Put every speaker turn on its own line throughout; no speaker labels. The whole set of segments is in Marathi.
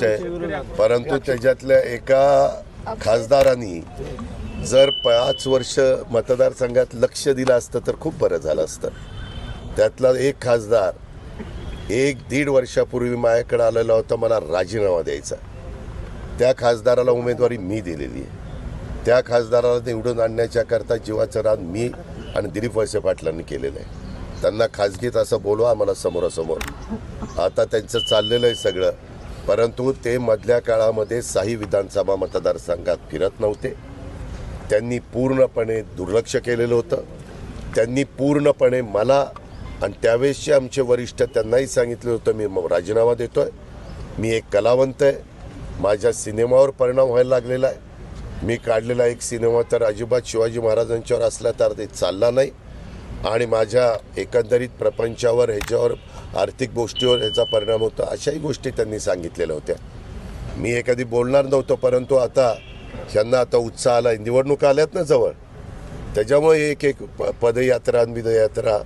गोष्ट आहे. परंतु त्याच्यातल्या एका खासदारांनी जर पाच वर्ष मतदारसंघात लक्ष दिलं असतं तर खूप बरं झालं असतं. त्यातला एक खासदार एक दीड वर्षापूर्वी माझ्याकडे आलेला होता मला राजीनामा द्यायचा. त्या खासदाराला उमेदवारी मी दिलेली आहे. त्या खासदाराला निवडून आणण्याच्या करता जीवाचं रान मी आणि दिलीप वळसे पाटलांनी केलेलं आहे. त्यांना खाजगीत असं बोलवा आम्हाला समोरासमोर. आता त्यांचं चाललेलं आहे सगळं. परंतु ते मधल्या काळामध्ये साई विधानसभा मतदारसंघात फिरत नव्हते. त्यांनी पूर्णपणे दुर्लक्ष केलेलं होतं. त्यांनी पूर्णपणे मला आणि त्यावेळेसचे आमचे वरिष्ठ त्यांनाही सांगितलं होतं मी राजीनामा देतो आहे मी एक कलावंत आहे. माझ्या सिनेमावर परिणाम व्हायला लागलेला आहे. मी काढलेला एक सिनेमा तर अजिबात शिवाजी महाराजांच्यावर असला तर ते चालला नाही. आणि माझ्या एकंदरीत प्रपंचावर ह्याच्यावर आर्थिक गोष्टीवर याचा परिणाम होता अशाही गोष्टी त्यांनी सांगितलेल्या होत्या. मी एखादी बोलणार नव्हतो परंतु आता ह्यांना आता उत्साह आला निवडणुका आल्यात ना जवळ. त्याच्यामुळे एक एक प- पदयात्रा आणि विदयात्रा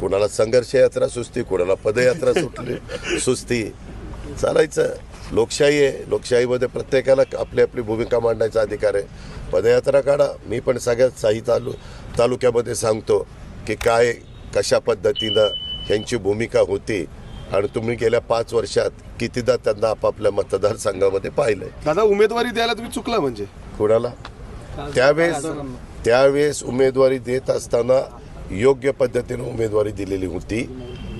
कुणाला संघर्ष यात्रा सुस्ती कुणाला पदयात्रा सुटली सुस्ती चालायचं. लोकशाही आहे. लोकशाहीमध्ये प्रत्येकाला आपली आपली भूमिका मांडण्याचा अधिकार आहे. पदयात्रा काढा. मी पण सगळ्यात साही तालु तालुक्यामध्ये सांगतो की काय कशा पद्धतीनं ह्यांची भूमिका होती. आणि तुम्ही गेल्या पाच वर्षात कितीदा त्यांना आपापल्या मतदारसंघामध्ये पाहिलंय.
दादा उमेदवारी द्यायला तुम्ही चुकला म्हणजे?
कोणाला? त्यावेळेस त्यावेळेस उमेदवारी देत असताना योग्य पद्धतीने उमेदवारी दिलेली होती.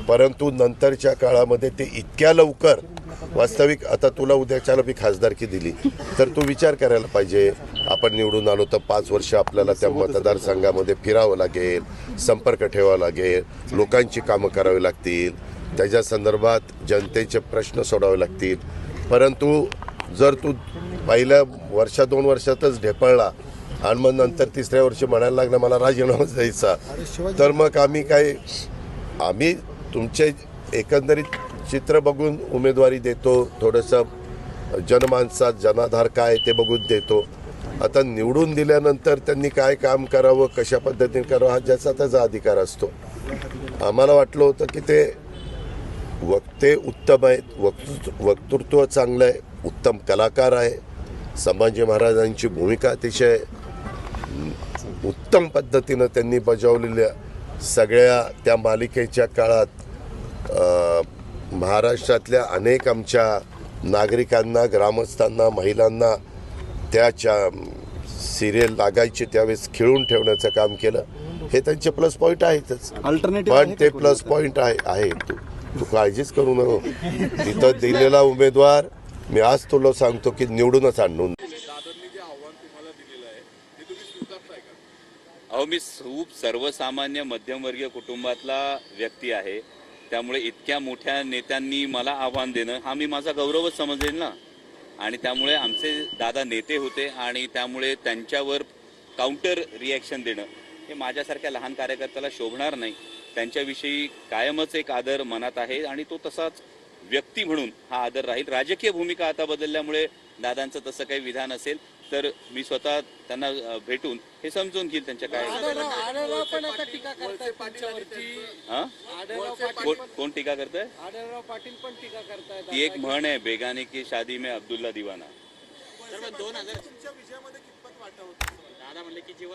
परंतु नंतरच्या काळामध्ये ते इतक्या लवकर वास्तविक आता तुला उद्याच्याला मी खासदारकी दिली तर तू विचार करायला पाहिजे. आपण निवडून आलो तर पाच वर्ष आपल्याला त्या मतदारसंघामध्ये फिरावं लागेल संपर्क ठेवावा लागेल लोकांची कामं करावी लागतील. त्याच्या संदर्भात जनतेचे प्रश्न सोडावे लागतील. परंतु जर तू पहिल्या वर्षा दोन वर्षातच ढेपळला आणि मग नंतर तिसऱ्या वर्षी म्हणायला लागलं मला राजीनामा द्यायचा. तर मग आम्ही काय आम्ही तुमचे एकंदरीत चित्र बघून उमेदवारी देतो थोडंसं जनमानसात जनाधार काय ते बघून देतो. आता निवडून दिल्यानंतर त्यांनी काय काम करावं कशा पद्धतीने करावं हा ज्याचा त्याचा अधिकार असतो. आम्हाला वाटलं होतं की ते वक्ते उत्तम आहेत वक्तृत्व वक्तृत्व चांगलं आहे उत्तम कलाकार आहे. संभाजी महाराजांची भूमिका अतिशय उत्तम पद्धतीनं त्यांनी बजावलेल्या सगळ्या त्या मालिकेच्या काळात महाराष्ट्रातल्या अनेक आमच्या नागरिकांना ग्रामस्थांना महिलांना त्याच्या सिरियल लागायचे त्यावेळेस खिळून ठेवण्याचं काम केलं. हे त्यांचे प्लस पॉईंट आहेतच.
अल्टरनेटिव्ह
पण ते प्लस पॉइंट आहे आहे. तू तू काळजीच करू नको. तिथं दिलेला उमेदवार मी आज तुला सांगतो की निवडूनच आणून.
अहो मी खूप सर्वसामान्य मध्यमवर्गीय कुटुंबातला व्यक्ती आहे. त्यामुळे इतक्या मोठ्या नेत्यांनी मला आव्हान देणं हा मी माझा गौरवच समजेल ना. आणि त्यामुळे आमचे दादा नेते होते आणि त्यामुळे त्यांच्यावर काउंटर रिॲक्शन देणं हे माझ्यासारख्या लहान कार्यकर्त्याला शोभणार नाही. त्यांच्याविषयी कायमच एक आदर मनात आहे आणि तो तसाच व्यक्ती म्हणून हा आदर राहील. राजकीय भूमिका आता बदलल्यामुळे दादांचं तसं काही विधान असेल. तर मी स्वतः त्यांना भेटून हे समजून घेईल त्यांच्या काय कोण- टीका करतंय?
आढळराव पाटील पण टीका करतायत
ती एक म्हण आहे बेगाने की शादी में अब्दुल्ला दिवाना.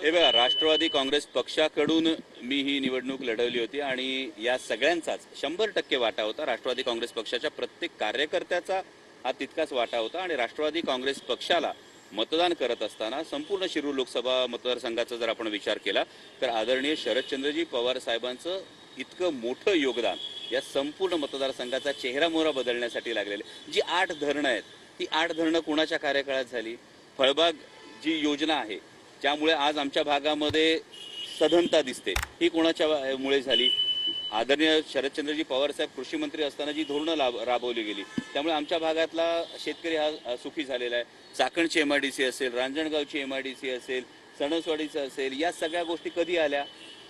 हे बघा राष्ट्रवादी काँग्रेस पक्षाकडून मी ही निवडणूक लढवली होती आणि या सगळ्यांचाच शंभर टक्के वाटा होता. राष्ट्रवादी काँग्रेस पक्षाच्या प्रत्येक कार्यकर्त्याचा हा तितकाच वाटा होता आणि राष्ट्रवादी काँग्रेस पक्षाला मतदान करत असताना संपूर्ण शिरूर लोकसभा मतदारसंघाचा जर आपण विचार केला तर आदरणीय शरदचंद्रजी पवार साहेबांचं इतकं मोठं योगदान या संपूर्ण मतदारसंघाचा चेहरा मोहरा बदलण्यासाठी लागलेले जी आठ धरणं आहेत ती आठ धरणं कोणाच्या कार्यकाळात झाली? फळबाग जी योजना आहे ज्यामुळे आज आमच्या भागामध्ये सधनता दिसते. ही कोणाच्या मुळे झाली? आदरणीय शरदचंद्रजी पवार साहेब कृषी मंत्री असताना जी धोरणं लाभ राबवली गेली त्यामुळे आमच्या भागातला शेतकरी हा सुखी झालेला आहे. चाकणची एम आय डी सी असेल रांजणगावची एम आय डी सी असेल सणसवाडीचं असेल या सगळ्या गोष्टी कधी आल्या?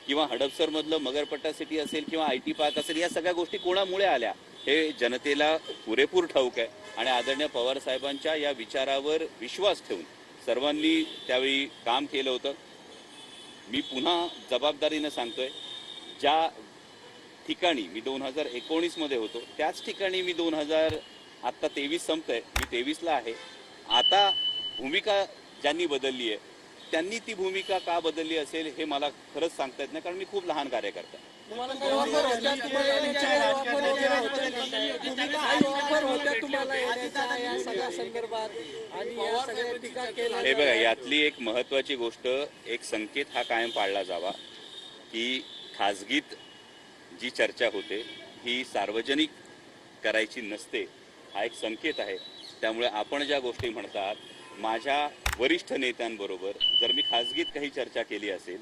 किंवा हडपसरमधलं मगरपट्टा सिटी असेल किंवा आय टी पार्क असेल या सगळ्या गोष्टी कोणामुळे आल्या? हे जनतेला पुरेपूर ठाऊक आहे आणि आदरणीय पवार साहेबांच्या या विचारावर विश्वास ठेवून सर्वांनी त्यावेळी काम केलं होतं. मी पुन्हा जबाबदारीनं सांगतोय ज्या ठिकाणी मी दोन हजार एकोणीसमध्ये होतो. त्याच ठिकाणी मी दोन हजार आत्ता तेवीस संपतंय. मी तेवीसला आहे. आता भूमिका ज्यांनी बदलली आहे त्यांनी ती भूमिका का बदलली असेल हे मला खरंच सांगता येत नाही कारण मी खूप लहान कार्यकर्ता आहे. हे बघा यातली एक महत्वाची गोष्ट एक संकेत हा कायम पाळला जावा की खाजगीत जी चर्चा होते ही सार्वजनिक करायची नसते हा एक संकेत आहे. त्यामुळे आपण ज्या गोष्टी म्हणतात माझ्या वरिष्ठ नेत्यांबरोबर जर मी खाजगीत काही चर्चा केली असेल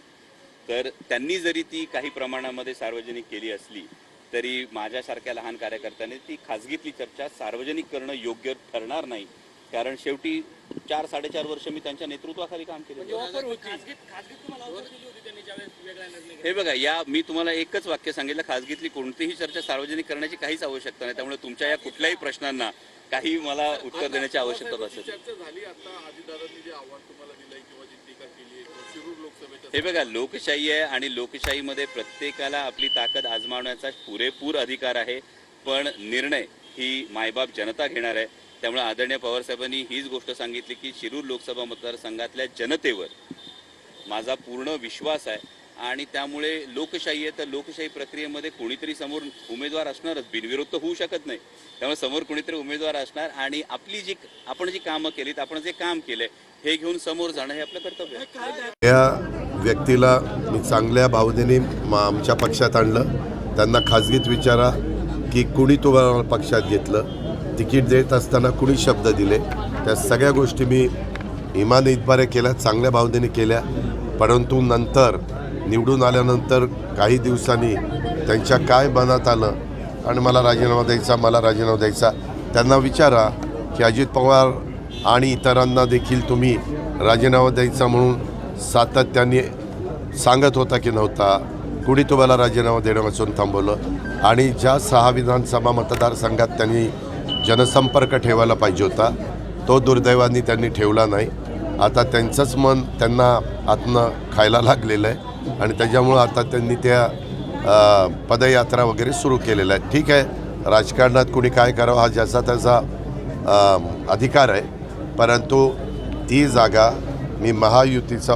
तर त्यांनी जरी ती काही प्रमाणामध्ये सार्वजनिक केली असली तरी माझ्यासारख्या लहान कार्यकर्त्याने ती खाजगीतली चर्चा सार्वजनिक करणं योग्य ठरणार नाही. कारण शेवटी चार साडेचार वर्ष मी त्यांच्या नेतृत्वाखाली काम केलं
ऑफर होती
हे बघा या मी तुम्हाला एकच वाक्य सांगितलं खाजगीतली कोणतीही चर्चा सार्वजनिक करण्याची काहीच आवश्यकता नाही. त्यामुळे तुमच्या या कुठल्याही प्रश्नांना काही मला उत्तर देण्याची आवश्यकता भासत नाही.
चर्चा झाली. आता अजितदादांनी जे आव्हान तुम्हाला दिलंय किंवा जी टीका केली आहे शिरूर लोकसभेच्या
हे बघा लोकशाही आहे आणि लोकशाहीमध्ये प्रत्येकाला आपली ताकद आजमावण्याचा पुरेपूर अधिकार आहे. पण निर्णय ही मायबाप जनता घेणार आहे. त्यामुळे आदरणीय पवारसाहेबांनी हीच गोष्ट सांगितली की शिरूर लोकसभा मतदारसंघातल्या जनतेवर माझा पूर्ण विश्वास आहे. आणि त्यामुळे लोकशाही आहे तर लोकशाही प्रक्रियेमध्ये कोणीतरी समोर उमेदवार असणारच. बिनविरोध तर होऊ शकत नाही. त्यामुळे समोर कोणीतरी उमेदवार असणार आणि आपली जी आपण जी कामं केलीत आपण जे काम केलंय हे घेऊन समोर जाणं हे आपलं कर्तव्य
या व्यक्तीला मी चांगल्या भावनेने आमच्या पक्षात आणलं. त्यांना खाजगीत विचारा की कुणी तुम्हाला पक्षात घेतलं? तिकीट देत असताना कुणी शब्द दिले? त्या सगळ्या गोष्टी मी इमान इतबारे केल्या चांगल्या भावनेने केल्या. परंतु नंतर निवडून आल्यानंतर काही दिवसांनी त्यांच्या काय मनात आलं? आणि मला राजीनामा द्यायचा मला राजीनामा द्यायचा त्यांना विचारा की अजित पवार आणि इतरांना देखील तुम्ही राजीनामा द्यायचा म्हणून सातत्याने सांगत होता की नव्हता? कुणी तुम्हाला राजीनामा देण्यापासून थांबवलं? आणि ज्या सहा विधानसभा मतदारसंघात त्यांनी जनसंपर्क ठेवायला पाहिजे होता. तो दुर्दैवाने त्यांनी ठेवला नाही. आता त्यांचंच मन त्यांना आतनं खायला लागलेलं आहे आणि त्याच्यामुळं आता त्यांनी त्या पदयात्रा वगैरे सुरू केलेल्या आहेत. ठीक आहे राजकारणात कुणी काय करावं हा ज्याचा त्याचा अधिकार आहे. परंतु ती जागा मी महायुतीचा